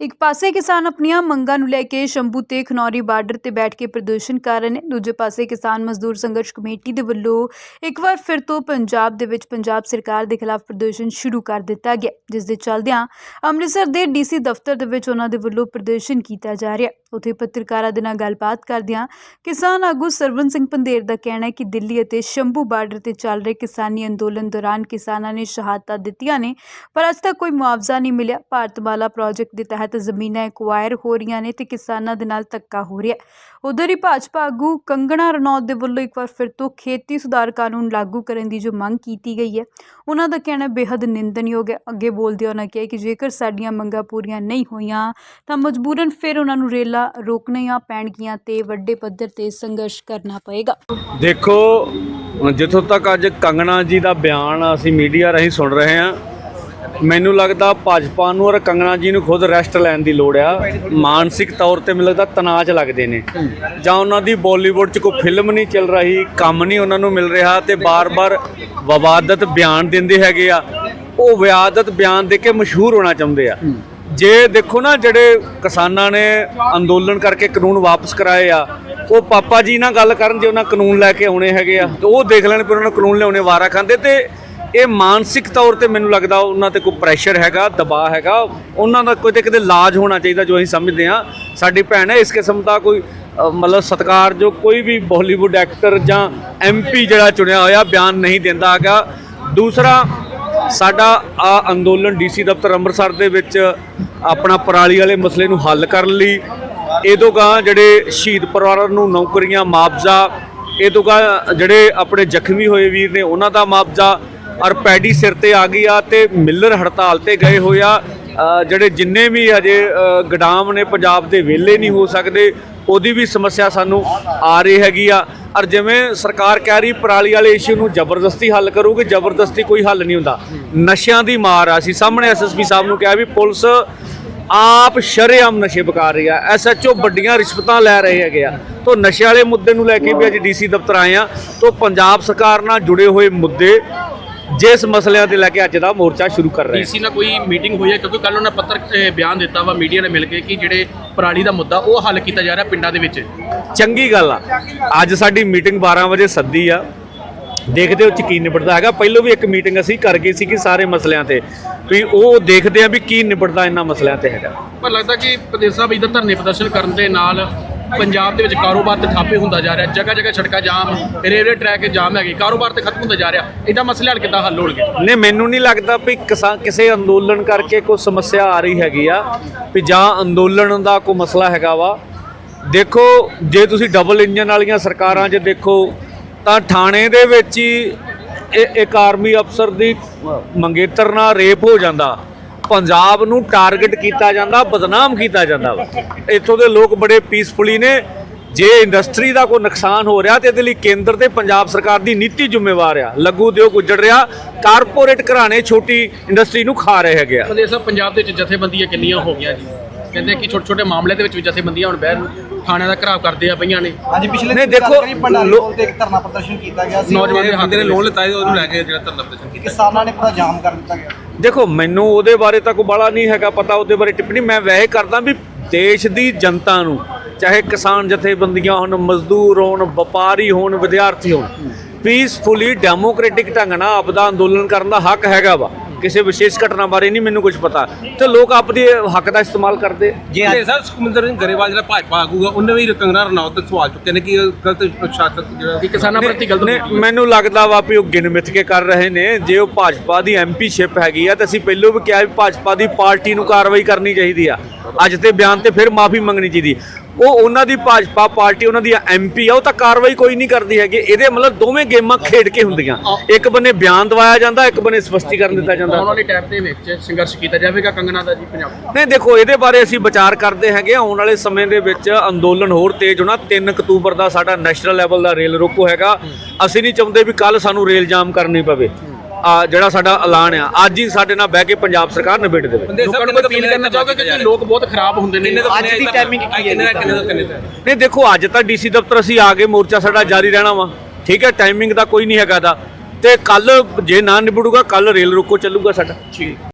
ਇੱਕ ਪਾਸੇ ਕਿਸਾਨ ਆਪਣੀਆਂ ਮੰਗਾਂ ਨੂੰ ਲੈ ਕੇ ਸ਼ੰਭੂ ਤੇ ਖਨੌਰੀ ਬਾਰਡਰ ਤੇ ਬੈਠ ਕੇ ਪ੍ਰਦਰਸ਼ਨ ਕਰ ਰਹੇ ਨੇ, ਦੂਜੇ ਪਾਸੇ ਕਿਸਾਨ ਮਜ਼ਦੂਰ ਸੰਘਰਸ਼ ਕਮੇਟੀ ਦੇ ਵੱਲੋਂ ਇੱਕ ਵਾਰ ਫਿਰ ਤੋਂ ਪੰਜਾਬ ਦੇ ਵਿੱਚ ਪੰਜਾਬ ਸਰਕਾਰ ਦੇ ਖਿਲਾਫ ਪ੍ਰਦਰਸ਼ਨ ਸ਼ੁਰੂ ਕਰ ਦਿੱਤਾ ਗਿਆ, ਜਿਸ ਦੇ ਚੱਲਦਿਆਂ ਅੰਮ੍ਰਿਤਸਰ ਦੇ ਡੀਸੀ ਦਫ਼ਤਰ ਦੇ ਵਿੱਚ ਉਹਨਾਂ ਦੇ ਵੱਲੋਂ ਪ੍ਰਦਰਸ਼ਨ ਕੀਤਾ ਜਾ ਰਿਹਾ। ਉਥੇ ਪੱਤਰਕਾਰਾਂ ਦੇ ਨਾਲ ਗੱਲਬਾਤ ਕਰਦਿਆਂ ਕਿਸਾਨ ਆਗੂ ਸਰਵਨ ਸਿੰਘ ਪੰਦੇਰ ਦਾ ਕਹਿਣਾ ਹੈ ਕਿ ਦਿੱਲੀ ਅਤੇ ਸ਼ੰਭੂ ਬਾਰਡਰ ਤੇ ਚੱਲ ਰਹੇ ਕਿਸਾਨੀ ਅੰਦੋਲਨ ਦੌਰਾਨ ਕਿਸਾਨਾਂ ਨੇ ਸ਼ਹਾਦਤਾਂ ਦਿੱਤੀਆਂ ਨੇ, ਪਰ ਅੱਜ ਤੱਕ ਕੋਈ ਮੁਆਵਜ਼ਾ ਨਹੀਂ ਮਿਲਿਆ। ਭਾਰਤਮਾਲਾ ਪ੍ਰੋਜੈਕਟ ਦੇ ਤਹਿਤ ਜ਼ਮੀਨਾਂ ਐਕਵਾਇਰ ਹੋ ਰਹੀਆਂ ਨੇ ਤੇ ਕਿਸਾਨਾਂ ਦੇ ਨਾਲ ਧੱਕਾ ਹੋ ਰਿਹਾ ਉਧਰ ਹੀ ਭਾਜਪਾ ਆਗੂ ਕੰਗਣਾ ਰਣੌਤ ਦੇ ਵੱਲੋਂ ਇੱਕ ਵਾਰ ਫਿਰ ਤੋਂ ਖੇਤੀ ਸੁਧਾਰ ਕਾਨੂੰਨ ਲਾਗੂ ਕਰਨ ਦੀ ਜੋ ਮੰਗ ਕੀਤੀ ਗਈ ਹੈ, ਉਹਨਾਂ ਦਾ ਕਹਿਣਾ ਬੇहद ਨਿੰਦਣਯੋਗ ਹੈ। ਅੱਗੇ ਬੋਲਦੇ ਉਹਨਾਂ ਕਿਹਾ ਕਿ ਜੇਕਰ ਸਾਡੀਆਂ ਮੰਗਾਂ ਪੂਰੀਆਂ ਨਹੀਂ ਹੋਈਆਂ ਤਾਂ ਮਜਬੂਰਨ ਫਿਰ ਉਹਨਾਂ ਨੂੰ ਰੇਲਾਂ ਰੋਕਣੀਆਂ ਪੈਣਗੀਆਂ ਤੇ ਵੱਡੇ ਪੱਧਰ ਤੇ ਸੰਘਰਸ਼ ਕਰਨਾ ਪਏਗਾ। ਦੇਖੋ ਜਿੱਥੋਂ ਤੱਕ ਅੱਜ ਕੰਗਣਾ ਜੀ ਦਾ ਬਿਆਨ ਅਸੀਂ ਮੀਡੀਆ ਰਾਹੀਂ ਸੁਣ ਰਹੇ ਹਾਂ, ਮੈਨੂੰ ਲੱਗਦਾ ਭਾਜਪਾ ਨੂੰ ਔਰ ਕੰਗਣਾ ਜੀ ਨੂੰ ਖੁਦ ਰੈਸਟ ਲੈਣ ਦੀ ਲੋੜ ਆ। ਮਾਨਸਿਕ ਤੌਰ ਤੇ ਮੈਨੂੰ ਲੱਗਦਾ ਤਣਾਅ 'ਚ ਲੱਗਦੇ ਨੇ। ਜਾਂ ਉਹਨਾਂ ਦੀ ਬਾਲੀਵੁੱਡ 'ਚ ਕੋਈ ਫਿਲਮ ਨਹੀਂ ਚੱਲ ਰਹੀ, ਕੰਮ ਨਹੀਂ ਉਹਨਾਂ ਨੂੰ ਮਿਲ ਰਿਹਾ ਤੇ ਬਾਰ-ਬਾਰ ਵਿਵਾਦਤ ਬਿਆਨ ਦਿੰਦੇ ਹੈਗੇ ਆ। ਉਹ ਵਿਵਾਦਤ ਬਿਆਨ ਦੇ ਕੇ ਮਸ਼ਹੂਰ ਹੋਣਾ ਚਾਹੁੰਦੇ ਆ। ਜੇ ਦੇਖੋ ਨਾ ਜਿਹੜੇ ਕਿਸਾਨਾਂ ਨੇ ਅੰਦੋਲਨ ਕਰਕੇ ਕਾਨੂੰਨ ਵਾਪਸ ਕਰਾਏ ਆ, ਉਹ ਪਾਪਾ ਜੀ ਨਾਲ ਗੱਲ ਕਰਨ ਜੇ ਉਹਨਾਂ ਕਾਨੂੰਨ ਲੈ ਕੇ ਆਉਣੇ ਹੈਗੇ ਆ, ਤੇ ਉਹ ਦੇਖ ਲੈਣ ਵੀ ਉਹਨਾਂ ਨੂੰ ਕਾਨੂੰਨ ਲਿਆਉਣੇ ਵਾਰਾ ਖਾਂਦੇ, ਤੇ ਇਹ ਮਾਨਸਿਕ ਤੌਰ ਤੇ ਮੈਨੂੰ ਲੱਗਦਾ ਉਹਨਾਂ ਤੇ ਕੋਈ ਪ੍ਰੈਸ਼ਰ ਹੈਗਾ, ਦਬਾਅ ਹੈਗਾ, ਉਹਨਾਂ ਦਾ ਕੋਈ ਤੇ ਕਿਤੇ ਇਲਾਜ ਹੋਣਾ ਚਾਹੀਦਾ ਜੋ ਅਸੀਂ ਸਮਝਦੇ ਆ ਸਾਡੀ ਭੈਣ ਹੈ, ਇਸ ਕਿਸਮ ਦਾ ਕੋਈ ਮਤਲਬ ਸਤਕਾਰ ਜੋ ਕੋਈ ਵੀ ਬਾਲੀਵੁੱਡ ਐਕਟਰ ਜਾਂ ਐਮਪੀ ਜਿਹੜਾ ਚੁਣਿਆ ਹੋਇਆ ਬਿਆਨ ਨਹੀਂ ਦਿੰਦਾ ਹੈਗਾ। ਦੂਸਰਾ ਸਾਡਾ ਆ ਅੰਦੋਲਨ ਡੀਸੀ ਦਫ਼ਤਰ ਅੰਮ੍ਰਿਤਸਰ ਦੇ ਵਿੱਚ ਆਪਣਾ ਪਰਾਲੀ ਵਾਲੇ ਮਸਲੇ ਨੂੰ ਹੱਲ ਕਰਨ ਲਈ, ਇਹ ਤੋਂ ਗਾਂ ਜਿਹੜੇ ਸ਼ਹੀਦ ਪਰਿਵਾਰਾਂ ਨੂੰ ਨੌਕਰੀਆਂ, ਮੁਆਵਜ਼ਾ, ਇਹ ਤੋਂ ਗਾਂ ਜਿਹੜੇ ਆਪਣੇ ਜ਼ਖਮੀ ਹੋਏ ਵੀਰ ਨੇ ਉਹਨਾਂ ਦਾ ਮੁਆਵਜ਼ਾ ਔਰ ਪੈਡੀ ਸਿਰ ਤੇ ਆ ਗਈ ਆ ਤੇ ਮਿਲਰ ਹੜਤਾਲ ਤੇ ਗਏ ਹੋਏ ਆ। ਜਿਹੜੇ ਜਿੰਨੇ ਵੀ ਅਜੇ ਗਡਾਮ ਨੇ, ਪੰਜਾਬ ਦੇ ਵਿਹਲੇ ਨਹੀਂ ਹੋ ਸਕਦੇ, ਉਹਦੀ ਵੀ ਸਮੱਸਿਆ ਸਾਨੂੰ ਆ ਰਹੀ ਹੈਗੀ ਆ। ਔਰ ਜਿਵੇਂ ਸਰਕਾਰ ਕਹਿ ਰਹੀ ਪਰਾਲੀ ਵਾਲੇ ਇਸ਼ੂ ਨੂੰ ਜ਼ਬਰਦਸਤੀ ਹੱਲ ਕਰੂਗੀ ਜ਼ਬਰਦਸਤੀ ਕੋਈ ਹੱਲ ਨਹੀਂ ਹੁੰਦਾ। ਨਸ਼ਿਆਂ ਦੀ ਮਾਰ ਆ, ਅਸੀਂ ਸਾਹਮਣੇ ਐਸਐਸਪੀ ਸਾਹਿਬ ਨੂੰ ਕਿਹਾ ਵੀ ਪੁਲਿਸ ਆਪ ਸ਼ਰੇਆਮ ਨਸ਼ੇ ਬਕਾ ਰਹੀ ਆ। ਐਸਐਚਓ ਵੱਡੀਆਂ ਰਿਸ਼ਵਤਾਂ ਲੈ ਰਹੇ ਹੈਗੇ ਆ। ਤੋਂ ਨਸ਼ੇ ਵਾਲੇ ਮੁੱਦੇ ਨੂੰ ਲੈ ਕੇ ਵੀ ਅੱਜ ਡੀਸੀ ਦਫ਼ਤਰ ਆਏ ਆ। ਤੋਂ ਪੰਜਾਬ ਸਰਕਾਰ ਨਾਲ ਜੁੜੇ ਹੋਏ ਮੁੱਦੇ ਜਿਸ ਮਸਲਿਆਂ ਤੇ ਲੈ ਕੇ ਅੱਜ ਦਾ ਮੋਰਚਾ ਸ਼ੁਰੂ ਕਰ ਰਹੇ ਹਾਂ। ਡੀਸੀ ਨਾਲ ਕੋਈ ਮੀਟਿੰਗ ਹੋਈ ਹੈ? ਕਿਉਂਕਿ ਕੱਲ ਉਹਨਾਂ ਪੱਤਰ ਅਹ, ਬਿਆਨ ਦਿੱਤਾ ਵਾ ਮੀਡੀਆ ਨੇ ਮਿਲ ਕੇ ਕਿ ਜਿਹੜੇ ਪਰਾਲੀ ਦਾ ਮੁੱਦਾ ਉਹ ਹੱਲ ਕੀਤਾ ਜਾ ਰਿਹਾ ਪਿੰਡਾਂ ਦੇ ਵਿੱਚ। ਚੰਗੀ ਗੱਲ ਆ। ਅੱਜ ਸਾਡੀ ਮੀਟਿੰਗ 12 ਵਜੇ ਸੱਦੀ ਆ। ਦੇਖਦੇ ਹੋ ਚ ਕੀ ਨਿਬੜਦਾ ਹੈਗਾ। ਪਹਿਲਾਂ ਵੀ ਇੱਕ ਮੀਟਿੰਗ ਅਸੀਂ ਕਰ ਗਏ ਸੀ ਕਿ ਸਾਰੇ ਮਸਲਿਆਂ ਤੇ। ਵੀ ਉਹ ਦੇਖਦੇ ਆ ਵੀ ਕੀ ਨਿਬੜਦਾ ਇਹਨਾਂ ਮਸਲਿਆਂ ਤੇ ਹੈਗਾ। ਪਰ ਲੱਗਦਾ ਕਿ ਪ੍ਰਦੇਸ਼ ਸਾਹਿਬ ਇਧਰ ਧਰਨੇ ਪ੍ਰਦਰਸ਼ਨ ਕਰਨ ਦੇ ਨਾਲ ਪੰਜਾਬ ਦੇ ਵਿੱਚ ਕਾਰੋਬਾਰ ਤੇ ਠਾਪੇ ਹੁੰਦਾ ਜਾ ਰਿਹਾ, ਜਗ੍ਹਾ ਜਗ੍ਹਾ ਸੜਕਾਂ ਜਾਮ, ਰੇਲਵੇ ਟਰੈਕ ਜਾਮ ਹੈਗੇ, ਕਾਰੋਬਾਰ ਤੇ ਖਤਮ ਹੁੰਦਾ ਜਾ ਰਿਹਾ, ਇਹਦਾ ਮਸਲੇ ਹੱਲ ਕਿੱਦਾਂ ਹੱਲ ਹੋਣਗੇ? ਨਹੀਂ, ਮੈਨੂੰ ਨਹੀਂ ਲੱਗਦਾ ਵੀ ਕਿਸਾ, ਕਿਸੇ ਅੰਦੋਲਨ ਕਰਕੇ ਕੋਈ ਸਮੱਸਿਆ ਆ ਰਹੀ ਹੈਗੀ ਆ, ਵੀ ਜਾਂ ਅੰਦੋਲਨ ਦਾ ਕੋਈ ਮਸਲਾ ਹੈਗਾ ਵਾ। ਦੇਖੋ, ਜੇ ਤੁਸੀਂ ਡਬਲ ਇੰਜਨ ਵਾਲੀਆਂ ਸਰਕਾਰਾਂ 'ਚ ਦੇਖੋ, ਤਾਂ ਥਾਣੇ ਦੇ ਵਿੱਚ ਹੀ ਇਹ- ਇੱਕ ਆਰਮੀ ਅਫਸਰ ਦੀ ਮੰਗੇਤਰ ਨਾਲ ਰੇਪ ਹੋ ਜਾਂਦਾ। ਪੰਜਾਬ ਨੂੰ ਟਾਰਗੇਟ ਕੀਤਾ ਜਾਂਦਾ ਬਦਨਾਮ ਕੀਤਾ ਜਾਂਦਾ ਵਾ। ਇੱਥੋਂ ਦੇ ਲੋਕ ਬੜੇ ਪੀਸਫੁਲੀ ਨੇ। ਜੇ ਇੰਡਸਟਰੀ ਦਾ ਕੋਈ ਨੁਕਸਾਨ ਹੋ ਰਿਹਾ ਤੇ ਇਹਦੇ ਲਈ ਕੇਂਦਰ ਤੇ ਪੰਜਾਬ ਸਰਕਾਰ ਦੀ ਨੀਤੀ ਜ਼ਿੰਮੇਵਾਰ ਆ। ਲੱਗੂ ਉਦਯੋਗ ਉੱਜੜ ਰਿਹਾ ਕਾਰਪੋਰੇਟ ਘਰਾਣੇ ਛੋਟੀ ਇੰਡਸਟਰੀ ਨੂੰ ਖਾ ਰਹੇ ਹੈਗੇ ਆ। ਪ੍ਰਦੇਸ਼ ਸਾਹਿਬ ਪੰਜਾਬ ਦੇ ਵਿੱਚ ਜਥੇਬੰਦੀਆਂ ਕਿੰਨੀਆਂ ਹੋ ਗਈਆਂ ਜੀ। ਕਹਿੰਦੇ ਕਿ ਛੋਟੇ ਛੋਟੇ ਮਾਮਲੇ ਦੇ ਵਿੱਚ ਵੀ ਜਥੇਬੰਦੀਆਂ ਹੁਣ ਬਹਿ ਥਾਣਿਆਂ ਦਾ ਘਰਾਵ ਕਰਦੇ ਆ ਪਈਆਂ ਨੇ। ਅੱਜ ਪਿਛਲੇ ਨਹੀਂ, ਦੇਖੋ, ਗੱਲ ਕਰੀ ਭੰਡਾਰੀ ਲੋ- ਪੁਲ ਤੇ ਇੱਕ ਧਰਨਾ ਪ੍ਰਦਰਸ਼ਨ ਕੀਤਾ ਗਿਆ ਸੀ। ਨੌਜਵਾਨ ਦੇ ਹੱਥ ਨੇ ਲੋਨ ਲਿੱਤਾ ਸੀ ਉਹਨੂੰ ਲੈ ਕੇ ਜਿਹੜਾ ਧਰਨਾ ਪ੍ਰਦਰਸ਼ਨ ਕੀਤਾ। ਕਿਸਾਨਾਂ ਨੇ ਪੂਰਾ ਜਾਮ ਕਰ ਦਿੱਤਾ ਗਿਆ। ਦੇਖੋ, ਮੈਨੂੰ ਉਹਦੇ ਬਾਰੇ ਤਾਂ ਕੋਈ ਬਾਲਾ ਨਹੀਂ ਹੈਗਾ ਪਤਾ, ਉਹਦੇ ਬਾਰੇ ਟਿੱਪਣੀ। ਮੈਂ ਵੈਸੇ ਕਰਦਾ ਵੀ ਦੇਸ਼ ਦੀ ਜਨਤਾ ਨੂੰ, ਚਾਹੇ ਕਿਸਾਨ ਜਥੇਬੰਦੀਆਂ ਹੋਣ, ਮਜ਼ਦੂਰ ਹੋਣ, ਵਪਾਰੀ ਹੋਣ, ਵਿਦਿਆਰਥੀ ਹੋਣ ਪੀਸਫੁਲੀ ਡੈਮੋਕ੍ਰੈਟਿਕ ਢੰਗ ਨਾਲ ਆਪਦਾ ਅੰਦੋਲਨ ਕਰਨ ਦਾ ਹੱਕ ਹੈਗਾ ਵਾ। ਕਿਸੇ ਵਿਸ਼ੇਸ਼ ਘਟਨਾ ਬਾਰੇ ਨਹੀਂ ਮੈਨੂੰ ਕੁਝ ਪਤਾ। ਤੇ ਲੋਕ ਆਪਦੇ ਹੱਕ ਦਾ ਇਸਤੇਮਾਲ ਕਰਦੇ। ਜੇ ਤੇ ਸਰ ਸੁਖਮਿੰਦਰ ਸਿੰਘ ਗਰੇਵਾਲ ਜਿਹੜਾ ਭਾਜਪਾ ਆਗੂਗਾ ਉਹਨੇ ਵੀ ਕੰਗਣਾ ਰਣੌਤ ਤੇ ਸਵਾਲ ਚੁੱਕੇ ਨੇ ਕਿ ਇਹ ਗਲਤ ਸ਼ਾਸਕ ਜਿਹੜਾ ਕਿ ਕਿਸਾਨਾਂ ਪ੍ਰਤੀ ਗਲਤ ਨੇ ਮੈਨੂੰ ਲੱਗਦਾ ਵਾ ਵੀ ਉਹ ਗਿਣ ਮਿਥ ਕੇ ਕਰ ਰਹੇ ਨੇ। ਜੇ ਉਹ ਭਾਜਪਾ ਦੀ ਐਮਪੀਸ਼ਿਪ ਹੈਗੀ ਆ ਤਾਂ ਅਸੀਂ ਪਹਿਲਾਂ ਵੀ ਕਿਹਾ ਵੀ ਭਾਜਪਾ ਦੀ ਪਾਰਟੀ ਨੂੰ ਕਾਰਵਾਈ ਕਰਨੀ ਚਾਹੀਦੀ ਆ। ਅੱਜ ਤੇ ਬਿਆਨ ਤੇ ਫਿਰ ਮਾਫੀ ਮੰਗਣੀ ਚਾਹੀਦੀ। ਉਹ ਉਹਨਾਂ ਦੀ ਭਾਜਪਾ ਪਾਰਟੀ ਉਹਨਾਂ ਦੀ ਐਮਪੀ ਆ ਉਹ ਤਾਂ ਕਾਰਵਾਈ ਕੋਈ ਨਹੀਂ ਕਰਦੀ ਹੈਗੀ। ਇਹਦੇ ਮਤਲਬ ਦੋਵੇਂ ਗੇਮਾਂ ਖੇਡ ਕੇ ਹੁੰਦੀਆਂ। ਇੱਕ ਬੰਨੇ ਬਿਆਨ ਦਵਾਇਆ ਜਾਂਦਾ ਇੱਕ ਬੰਨੇ ਸਪਸ਼ਟੀਕਰਨ ਦਿੱਤਾ ਜਾਂਦਾ। ਆਉਣ ਵਾਲੇ ਟਾਈਮ ਦੇ ਵਿੱਚ ਸੰਘਰਸ਼ ਕੀਤਾ ਜਾਵੇਗਾ ਕੰਗਨਾ ਦਾ ਜੀ ਪੰਜਾਬ ਨਹੀਂ ਦੇਖੋ ਇਹਦੇ ਬਾਰੇ ਅਸੀਂ ਵਿਚਾਰ ਕਰਦੇ ਹੈਗੇ ਆਉਣ ਵਾਲੇ ਸਮੇਂ ਦੇ ਵਿੱਚ ਅੰਦੋਲਨ ਹੋਰ ਤੇਜ਼ ਹੋਣਾ। 3 ਅਕਤੂਬਰ ਦਾ ਸਾਡਾ ਨੈਸ਼ਨਲ ਲੈਵਲ ਦਾ ਰੇਲ ਰੋਕੋ ਹੈਗਾ। ਅਸੀਂ ਨਹੀਂ ਚਾਹੁੰਦੇ ਵੀ ਕੱਲ ਸਾਨੂੰ ਰੇਲ ਜਾਮ ਕਰਨੀ ਪਵੇ। ਜਿਹੜਾ ਸਾਡਾ ਐਲਾਨ ਆ ਅੱਜ ਹੀ ਸਾਡੇ ਨਾਲ ਬਹਿ ਕੇ ਪੰਜਾਬ ਸਰਕਾਰ ਨਿਬੇੜ ਦੇਵੇ। ਬੰਦੇ ਲੋਕਾਂ ਨੂੰ ਕੋਈ ਅਪੀਲ ਕਰਨਾ ਚਾਹੋਗੇ ਕਿ ਲੋਕ ਬਹੁਤ ਖਰਾਬ ਹੁੰਦੇ ਨੇ? ਅੱਜ ਦੀ timing ਕੀ ਹੈ ਕਿੰਨੇ ਦਾ ਕਿੰਨੇ ਦਾ ਕਿੰਨੇ ਦਾ? ਨਹੀਂ ਦੇਖੋ ਅੱਜ ਤਾਂ ਡੀਸੀ ਦਫ਼ਤਰ ਅਸੀਂ ਆ ਗਏ ਮੋਰਚਾ ਸਾਡਾ ਜਾਰੀ ਰਹਿਣਾ ਵਾ। ਠੀਕ ਹੈ ਟਾਈਮਿੰਗ ਦਾ ਕੋਈ ਨਹੀਂ ਹੈਗਾ ਦਾ। ਤੇ ਕੱਲ ਜੇ ਨਾ ਨਿਬੜੂਗਾ ਕੱਲ ਰੇਲ ਰੋਕੋ ਚੱਲੂਗਾ ਸਾਡਾ। ਠੀਕ।